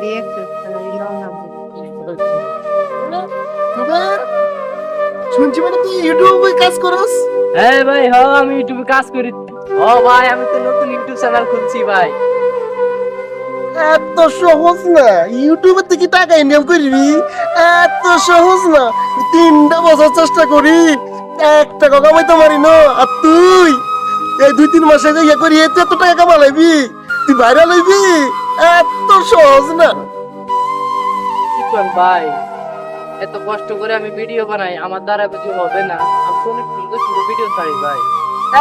be exercise. শুনছি মানে তুই ইউটিউবে কাজ করস হ্যাঁ ভাই হ্যাঁ আমি ইউটিউবে কাজ করি। ও ভাই আমি তো নতুন ইউটিউব চ্যানেল খুলছি ভাই। এত সহজ না। ইউটিউবে থেকে টাকা ইনকাম করবি? এত সহজ না। তিনটা বছর চেষ্টা করি। এক টাকা কামাইতে পারি না। আর তুই? এই দুই তিন মাসে যে ইয়ে করি এত এত টাকা কামালাইবি তুই ভাইরাল হইবি? এত সহজ না। কি করেন ভাই? এত কষ্ট করে আমি ভিডিও বানাই আমার দ্বারা কিছু হবে না। আমি তো অনেক সুন্দর সুন্দর ভিডিও ছাড়ি ভাই।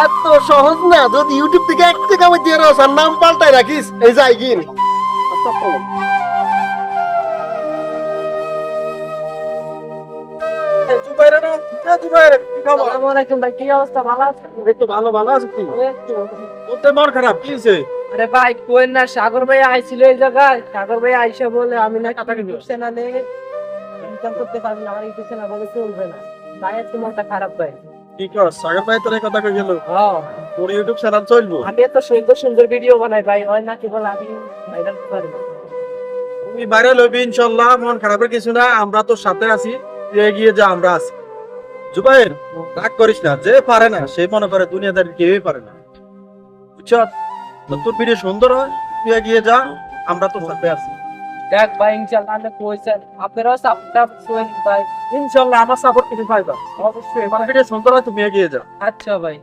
এত সহজ না যদি ইউটিউব থেকে এক টাকা কামাইতে পারস আর নাম পাল্টাই রাখিস এই যাই অবস্থা? ভালো ভালো ভালো আছে। মন খারাপ কি আরে ভাই কোয়েন না সাগর ভাই আইছিল এই জায়গায়। সাগর ভাই আইসা বলে আমি না ইউটিউব চ্যানেলে ইনকাম করতে পারবি না আমার বলে চলবে না। তাই একটু মনটা খারাপ ভাই। কি কর সাগর ভাই তোর কথা কই গেল হ্যাঁ। তোর ইউটিউব চ্যানেল চলবো? আমি এত সুন্দর সুন্দর ভিডিও বানাই ভাই হয় না আমি ভাইরাল তুমি ভাইরাল হইবি ইনশাআল্লাহ মন খারাপের কিছু না আমরা তোর সাথে আছি এগিয়ে যা আমরা আছি। জুবাইর রাগ করিস না যে পারে না সে মনে করে দুনিয়াদারি কেউই পারে না। বুঝছ? তো তোর ভিডিও সুন্দর হয় তুই এগিয়ে যা আমরা তো সাথে আছি। দেখ ভাই ইনশাল্লাহ আমি কইছেন আপনারাও সাপোর্ট করেন ভাই। ইনশাআল্লাহ আমার সাপোর্ট কিছু পাইবা অবশ্যই আমার ভিডিও সুন্দর হয় তুমি এগিয়ে যা। আচ্ছা ভাই।